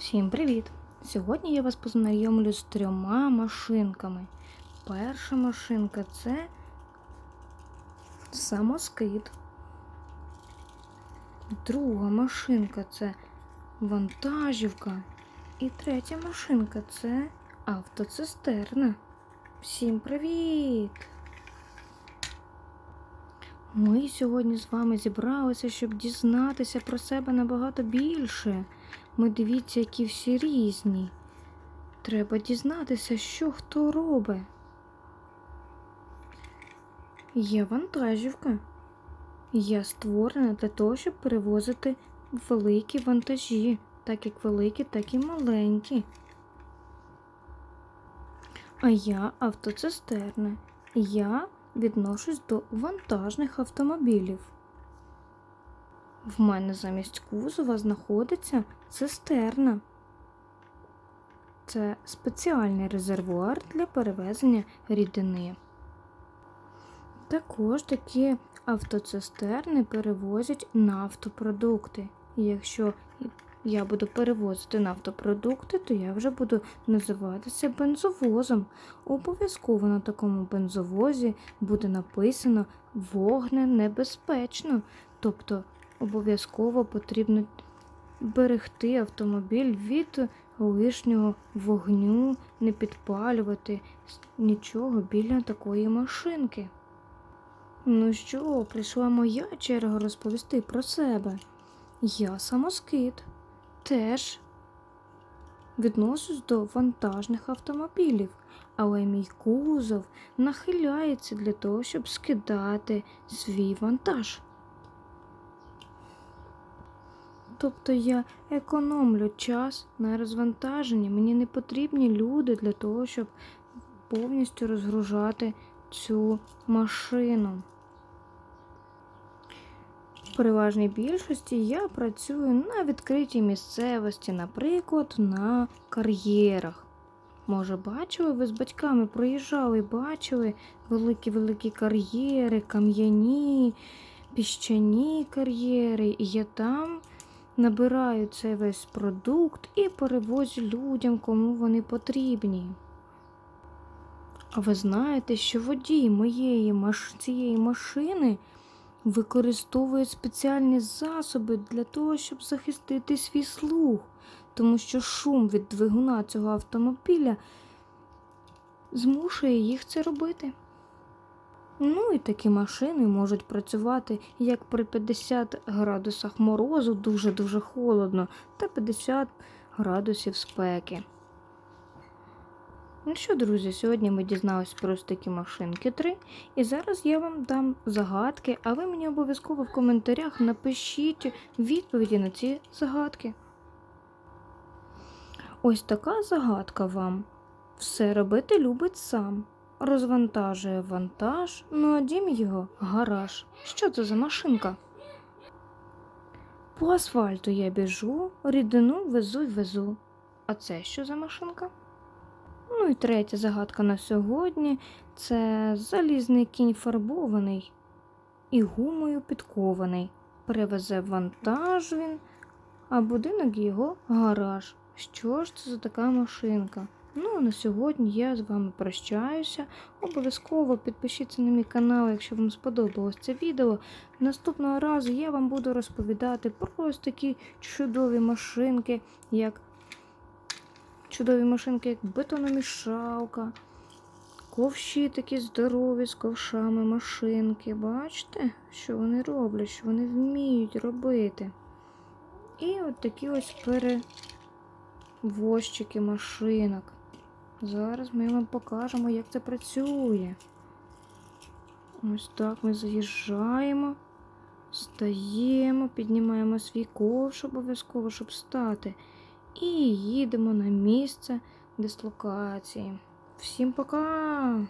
Всім привіт! Сьогодні я вас познайомлю з трьома машинками. Перша машинка це самоскид. Друга машинка це вантажівка. І третя машинка це автоцистерна. Всім привіт! Ми сьогодні з вами зібралися, щоб дізнатися про себе набагато більше. Ми дивіться, які всі різні. Треба дізнатися, що хто робить. Є вантажівка. Я створена для того, щоб перевозити великі вантажі, так як великі, так і маленькі. А я автоцистерна. Я відношусь до вантажних автомобілів. В мене замість кузова знаходиться цистерна. Це спеціальний резервуар для перевезення рідини. Також такі автоцистерни перевозять нафтопродукти. І якщо я буду перевозити нафтопродукти, то я вже буду називатися бензовозом. Обов'язково на такому бензовозі буде написано вогненебезпечно. Тобто обов'язково потрібно берегти автомобіль від лишнього вогню, не підпалювати нічого біля такої машинки. Ну що, прийшла моя черга розповісти про себе. Я самоскид. Теж відношусь до вантажних автомобілів, але мій кузов нахиляється для того, щоб скидати свій вантаж. Тобто я економлю час на розвантаженні. Мені не потрібні люди для того, щоб повністю розгружати цю машину. Переважній більшості я працюю на відкритій місцевості, наприклад, на кар'єрах. Може, бачили, ви з батьками проїжджали, бачили великі-великі кар'єри, кам'яні, піщані кар'єри, і я там набираю цей весь продукт і перевозю людям, кому вони потрібні. А ви знаєте, що водій моєї цієї машини використовує спеціальні засоби для того, щоб захистити свій слух, тому що шум від двигуна цього автомобіля змушує їх це робити. Ну і такі машини можуть працювати як при 50 градусах морозу, дуже-дуже холодно, та 50 градусів спеки. Ну що, друзі, сьогодні ми дізналися про такі машинки 3. І зараз я вам дам загадки, а ви мені обов'язково в коментарях напишіть відповіді на ці загадки. Ось така загадка вам. Все робити любить сам. Розвантажує вантаж, ну а дім його гараж. Що це за машинка? По асфальту я біжу, рідину везу й везу. А це що за машинка? Ну і третя загадка на сьогодні це залізний кінь фарбований і гумою підкований. Перевезе вантаж він, а будинок його гараж. Що ж це за така машинка? Ну, а на сьогодні я з вами прощаюся. Обов'язково підпишіться на мій канал, якщо вам сподобалось це відео. Наступного разу я вам буду розповідати про ось такі чудові машинки, як чудові машинки, як бетономішалка, ковші такі здорові з ковшами машинки. Бачите, що вони роблять, що вони вміють робити. І от такі ось перевозчики машинок. Зараз ми вам покажемо, як це працює. Ось так ми заїжджаємо, стаємо, піднімаємо свій ковш обов'язково, щоб стати. І їдемо на місце дислокації. Всім пока!